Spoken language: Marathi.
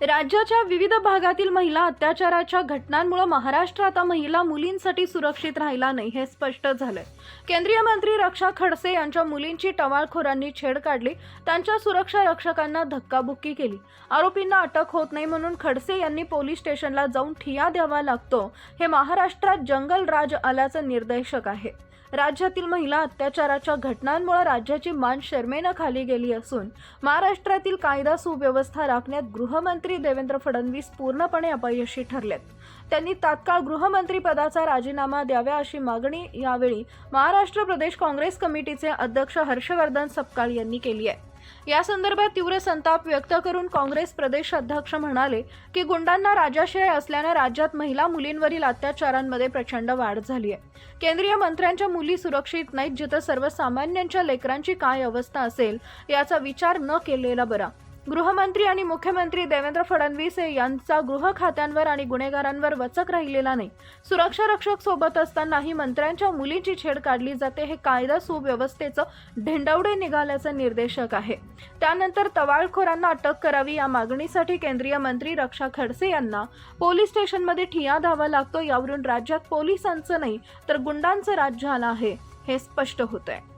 राज्याच्या विविध भागातील महिला अत्याचाराच्या घटनांमुळे महाराष्ट्र आता महिला मुलींसाठी सुरक्षित राहिला नाही हे स्पष्ट झालंय. केंद्रीय मंत्री रक्षा खडसे यांच्या मुलींची टवाळखोरांनी छेड काढली त्यांच्या सुरक्षा रक्षकांना धक्काबुक्की केली. आरोपींना अटक होत नाही म्हणून खडसे यांनी पोलीस स्टेशनला जाऊन ठिया द्यावा लागतो हे महाराष्ट्रात जंगल राज आल्याचं निर्देशक आहे. राज्यातील महिला अत्याचाराच्या घटनांमुळे राज्याची मान शर्मेनं खाली गेली असून महाराष्ट्रातील कायदा सुव्यवस्था राखण्यात गृहमंत्री देवेंद्र फडणवीस पूर्णपणे अपयशी ठरलेत. त्यांनी तात्काळ गृहमंत्री पदाचा राजीनामा द्यावा अशी मागणी यावेळी महाराष्ट्र प्रदेश काँग्रेस कमिटीचे अध्यक्ष हर्षवर्धन सपकाळ यांनी केली आहे. या संदर्भात तीव्र संताप व्यक्त करून काँग्रेस प्रदेश अध्यक्ष म्हणाले की गुंडांना राजाश्रय असल्यानं राज्यात महिला मुलींवरील अत्याचारांमध्ये प्रचंड वाढ झाली आहे. केंद्रीय मंत्र्यांच्या मुली सुरक्षित नाहीत जिथं सर्वसामान्यांच्या लेकरांची काय अवस्था असेल याचा विचार न केलेला बरा. गृहमंत्री आणि मुख्यमंत्री देवेंद्र फडणवीस यांचा गृह खात्यांवर आणि गुन्हेगारांवर वचक राहिलेला नाही. सुरक्षा रक्षक सोबत असतानाही मंत्र्यांच्या मुलीची छेड काढली जाते हे कायदा सुव्यवस्थेचं ढिंडवडे निघाल्याचं निर्देशक आहे. त्यानंतर तवाळखोरांना अटक करावी या मागणीसाठी केंद्रीय मंत्री रक्षा खडसे यांना पोलीस स्टेशनमध्ये ठिया धावा लागतो. यावरून राज्यात पोलिसांचं नाही तर गुंडांचं राज्य आलं आहे हे स्पष्ट होत आहे